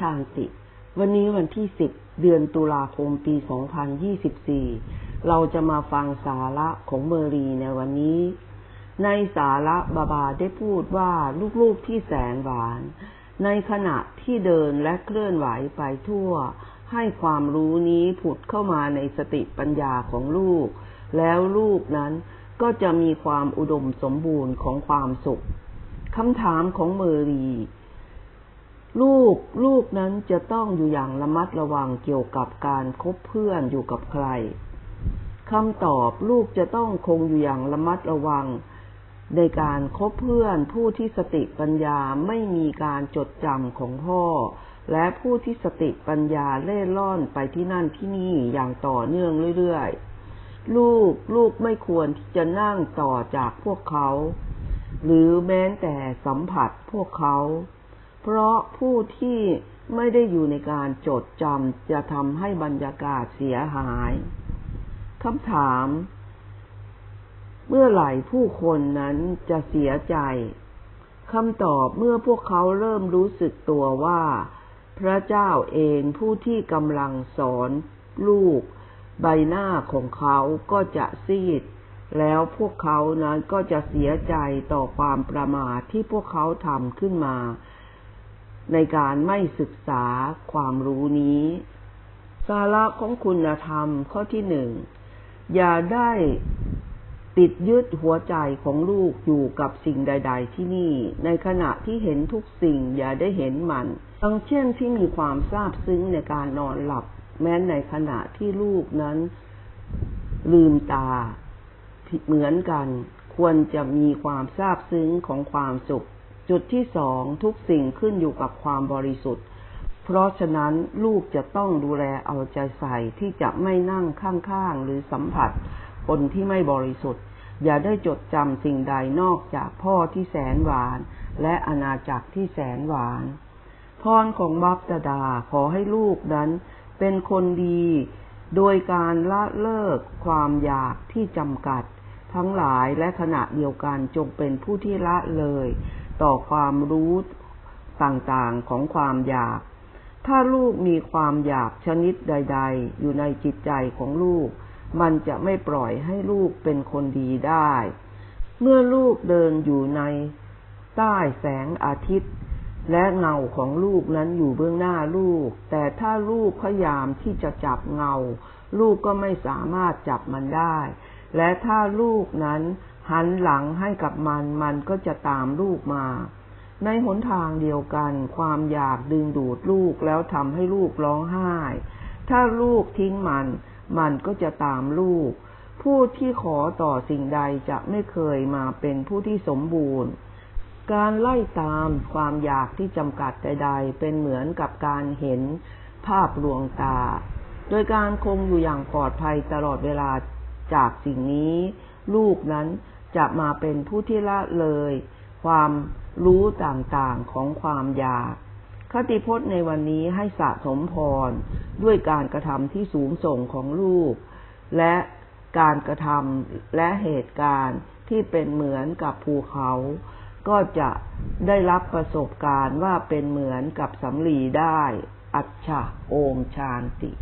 ชานติ วันนี้วันที่10เดือนตุลาคมปี 2024 เราจะมาฟังสาระของเมอรีในวันนี้ ในสาระบาบาได้พูดว่าลูกๆที่แสนหวาน ในขณะที่เดินและเคลื่อนไหวไปทั่ว ให้ความรู้นี้ผุดเข้ามาในสติปัญญาของลูก แล้วลูกนั้นก็จะมีความอุดมสมบูรณ์ของความสุขคำถามของเมอรี ลูกลูกนั้นจะต้องอยู่อย่างระมัดระวังเกี่ยวกับการคบเพื่อนอยู่กับใครคำตอบลูกจะต้องคงอยู่อย่างระมัดระวัง ในการคบเพื่อนผู้ที่สติปัญญาไม่มีการจดจำของพ่อ และผู้ที่สติปัญญาเล่ร่อนไปที่นั่นที่นี่อย่างต่อเนื่องเรื่อยๆ ลูกลูกไม่ควรที่จะนั่งต่อจากพวกเขา หรือแม้แต่สัมผัสพวกเขา เพราะผู้ที่ไม่ได้อยู่ในการจดจำจะทำให้บรรยากาศเสียหายคำถาม เมื่อไหร่ผู้คนนั้นจะเสียใจคำตอบเมื่อพวกเขาเริ่มรู้สึกตัวว่า พระเจ้าเองผู้ที่กำลังสอนลูก ใบหน้าของเขาก็จะซีด แล้วพวกเขานั้นก็จะเสียใจต่อความประมาทที่พวกเขาทำขึ้นมา ในการไม่ศึกษาความรู้นี้ สาระของคุณธรรมข้อที่หนึ่ง อย่าได้ติดยึดหัวใจของลูกอยู่กับสิ่งใด ๆ ที่นี่ ในขณะที่เห็นทุกสิ่งอย่าได้เห็นมันดังเช่นที่มีความซาบซึ้งในการนอนหลับ แม้ในขณะที่ลูกนั้นลืมตา เหมือนกัน ควรจะมีความซาบซึ้งของความสุข จุดที่สองทุกสิ่งขึ้นอยู่กับความบริสุทธิ์ เพราะฉะนั้นลูกจะต้องดูแลเอาใจใส่ที่จะไม่นั่งข้างๆ หรือสัมผัส คนที่ไม่บริสุทธิ์ อย่าได้จดจำสิ่งใดนอกจากพ่อที่แสนหวาน และอาณาจักรที่แสนหวาน พรของบัพตดาขอให้ลูกนั้นเป็นคนดี โดยการละเลิกความอยากที่จำกัด ทั้งหลายและขณะเดียวกันจงเป็นผู้ที่ละเลย ต่อความรู้ต่างๆของความอยาก ถ้าลูกมีความอยากชนิดใด ๆ อยู่ในจิตใจของลูก มันจะไม่ปล่อยให้ลูกเป็นคนดีได้ เมื่อลูกเดินอยู่ในใต้แสงอาทิตย์ และเงาของลูกนั้นอยู่เบื้องหน้าลูก แต่ถ้าลูกพยายามที่จะจับเงา ลูกก็ไม่สามารถจับมันได้ และถ้าลูกนั้น หันหลังให้กับมันมันก็จะตามลูกมา ในหนทางเดียวกัน ความอยากดึงดูดลูกแล้วทำให้ลูกร้องไห้ ถ้าลูกทิ้งมัน มันก็จะตามลูก ผู้ที่ขอต่อสิ่งใดจะไม่เคยมาเป็นผู้ที่สมบูรณ์ การไล่ตามความอยากที่จำกัดใด ๆ เป็นเหมือนกับการเห็นภาพลวงตา โดยการคงอยู่อย่างปลอดภัยตลอดเวลาจากสิ่งนี้ ลูกนั้น จะมาเป็นผู้ที่ละเลย ความรู้ต่างๆของความอยาก คติพจน์ในวันนี้ให้สะสมพร ด้วยการกระทำที่สูงส่งของลูก และการกระทำและเหตุการณ์ที่เป็นเหมือนกับภูเขา ก็จะได้รับประสบการณ์ว่าเป็นเหมือนกับสำลีได้ อัจฉะโอมชานติ